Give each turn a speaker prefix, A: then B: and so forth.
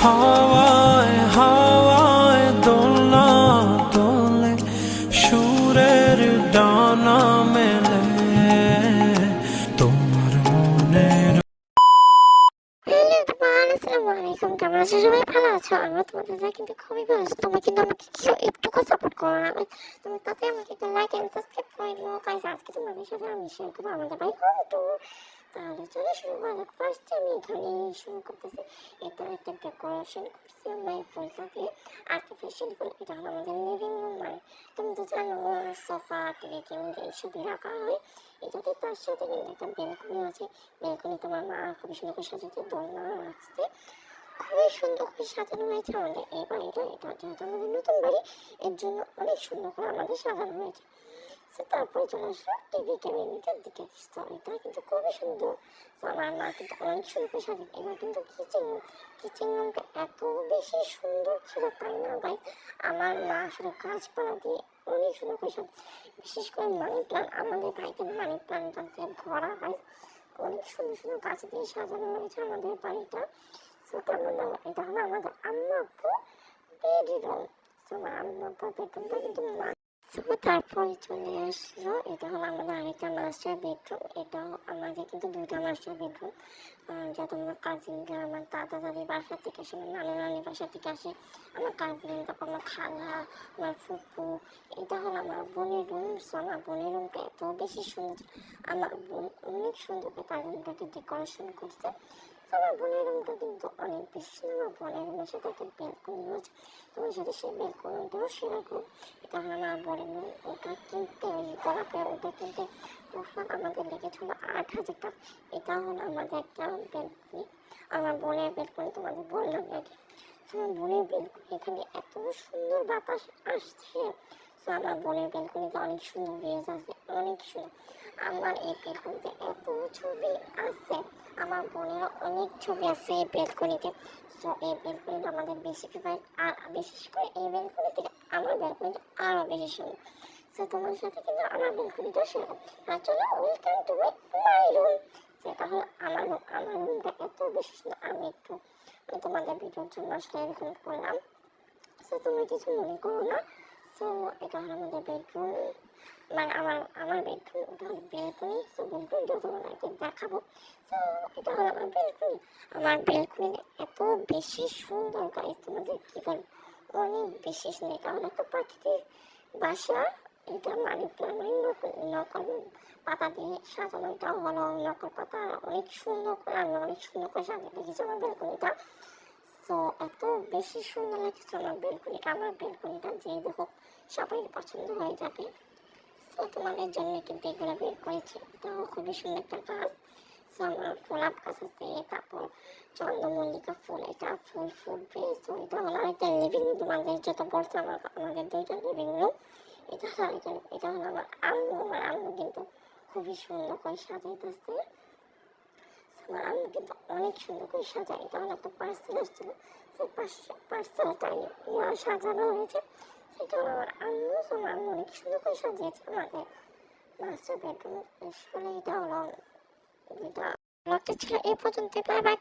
A: হাওয়ায় হাওয়ায় দোলে সুরের ডানা মেলে। তোমার মনের
B: আলাইকুম। কেমন আছো সবাই? ভালো আছো? আমরা তোমাদের যা কিন্তু খুবই ভালো আছো। তোমরা কিন্তু আমাকে কেউ একটুকু সাপোর্ট করো না, আমি তুমি তাতে আমাকে একটা লাইক এন্ড সাবস্ক্রাইব করে দিও। গাইস আজকে তোমাদের সাথে আমি শেয়ার করব আমাদের বাড়ি তাহলে চলো শুরু করা ফার্স্ট আমি এখানে শুরু করতেছি। এটা একটা ডেকোরেশন করছি আমরা এই ফুলটা দিয়ে আর্টিফিশিয়াল ফুল এটা হলো আমাদের লিভিং রুম মানে তুমি তো জানো সোফা টিভি টেবিল এইসবই রাখা হয়। এটাতে তার সাথে কিন্তু একটা বেলকনি আছে। বেলকনি তোমার মা খুবই সুন্দর করে সাজাতে দোলনা রাখছে। খুবই সুন্দর করে সাজানো হয়েছে আমাদের এই বাড়িটা। এটা যেহেতু আমাদের নতুন বাড়ি, এর জন্য অনেক সুন্দর করে আমাদের সাজানো হয়েছে। তো তারপরে চলে আসলো টিভি ক্যাবিনেটের দিকে। কিন্তু খুবই সুন্দর। আমার মা কিন্তু অনেক সুন্দর এবার কিন্তু কিচেন কিচেন রুমটা এত বেশি সুন্দর ছিল তাই না ভাই? আমার মা আসলে গাছপালা দিয়ে অনেক সুন্দর করে বিশেষ করে মানি আমাদের বাড়িতে মানি ভরা অনেক সুন্দর সুন্দর গাছ দিয়ে সাজানো হয়েছে আমাদের বাড়িটা। তো তেমন না এটা হলো আমাদের আম্মা বেডরুম আমার আম্মা বেডরুমটা কিন্তু তো তারপরে চলে আসলো। এটা হলো আমাদের আরেকটা মাস্টার বেডরুম এটাও আমাদের কিন্তু দুইটা মাস্টার বেডরুম যাতে আমার কাজিনরা আমার দাদা দাদির বাসা থেকে আসে, আমার নানা বাসা থেকে আসে, আমার কাজিন তারপর আমার খালা, আমার ফুপু, এটা হলো আমার বোনের রুম সো আমার বোনের রুমটা এত বেশি সুন্দর, আমার বোন অনেক সুন্দর করে তার রুমটাকে ডেকোরেশন করছে। আমার বোনের রুমটা কিন্তু অনেক বেশি আমার বোনের রুমের সাথে একটা বেলকনি আছে তোমার সাথে সেই বেলকনিটাও করব এটা আমার বোনের রুম, ওটা কিনতে গোলাপের ওটা কিনতে টোটাল আমাদের লেগেছিল আট হাজার টাকা। এটা হলো আমাদের একটা বেলকনি আমার বোনের বেলকনি তোমাদের বললাম নাকি আমার বোনের বেলকনি এখানে এত সুন্দর বাতাস আসছে। তো আমার বোনের বেলকনিতে অনেক সুন্দর ভিউজ আছে, অনেক সুন্দর। আমার এই বেলকনিতে এত ছবি আছে, আমার বোনের অনেক ছবি আছে এই বেলকনিতে। তো এই বেলকনিটা আমাদের বেশি ফেভারিট আর বিশেষ করে এই বেলকনি আমার বেলকনিটা আরও বেশি সুন্দর। তো তোমার সাথে কিন্তু আমার বেলকনিটা শেয়ার আর চলো ওয়েলকাম টু মাই রুম যেটা হলো আমার। আমার রুমটা এত বেশি সুন্দর, আমি একটু তোমাদের ভিডিওর জন্য আসলে এরকম করলাম। তো তুমি কিছু মনে করো না। তো এটা হলো আমাদের বেডরুম মানে আমার আমার বেডরুম ওটা হলো বেলকনি তো বেলকনিটা তোমাদেরকে দেখাবো। তো এটা হলো আমার বেলকনি আমার বেলকনি এত বেশি সুন্দর গাইজ তোমাদের কি বলব অনেক বেশি সুন্দর হলো একটা প্রাকৃতিক বাসা। এটা মানি প্লান্ট মানে নকল পাতা দিয়ে সাজানো, এটা হলো নকল পাতা। অনেক সুন্দর করে আমি অনেক সুন্দর করে সাজিয়ে রেখেছি আমার বেলকনিটা তো এত বেশি সুন্দর লাগছে আমার বেলকনিটা আমার বেলকনিটা যে দেখো সবাই পছন্দ হয়ে যাবে। তো তোমাদের জন্য কিন্তু এগুলো বের করেছি। এটাও খুবই সুন্দর একটা গাছ। তো আমার গোলাপ গাছ আছে, তারপর চন্দ্রমল্লিকা ফুল, এটা ফুল ফুটবে। তো এটা হলো একটা লিভিং রুম তোমাদের যেটা বলছে আমার, আমাদের দুইটা লিভিং রুম এটা হলো আরেকটা, এটা হলো আমার আম্মু আমার আম্মু কিন্তু খুবই সুন্দর করে সাজাইতেছে। আম্মু কিন্তু অনেক সুন্দর করে একটা পার্সেল আসছিল। সেই সাজানো হয়েছে। সেটা আমার আম্মু আমার আম্মু অনেক সুন্দর করে সাজিয়েছে। আমাদের মাস্টার বেডরুম আসলে এটা হলো যেটা ব্লগটা ছিল এই পর্যন্ত বাই বাই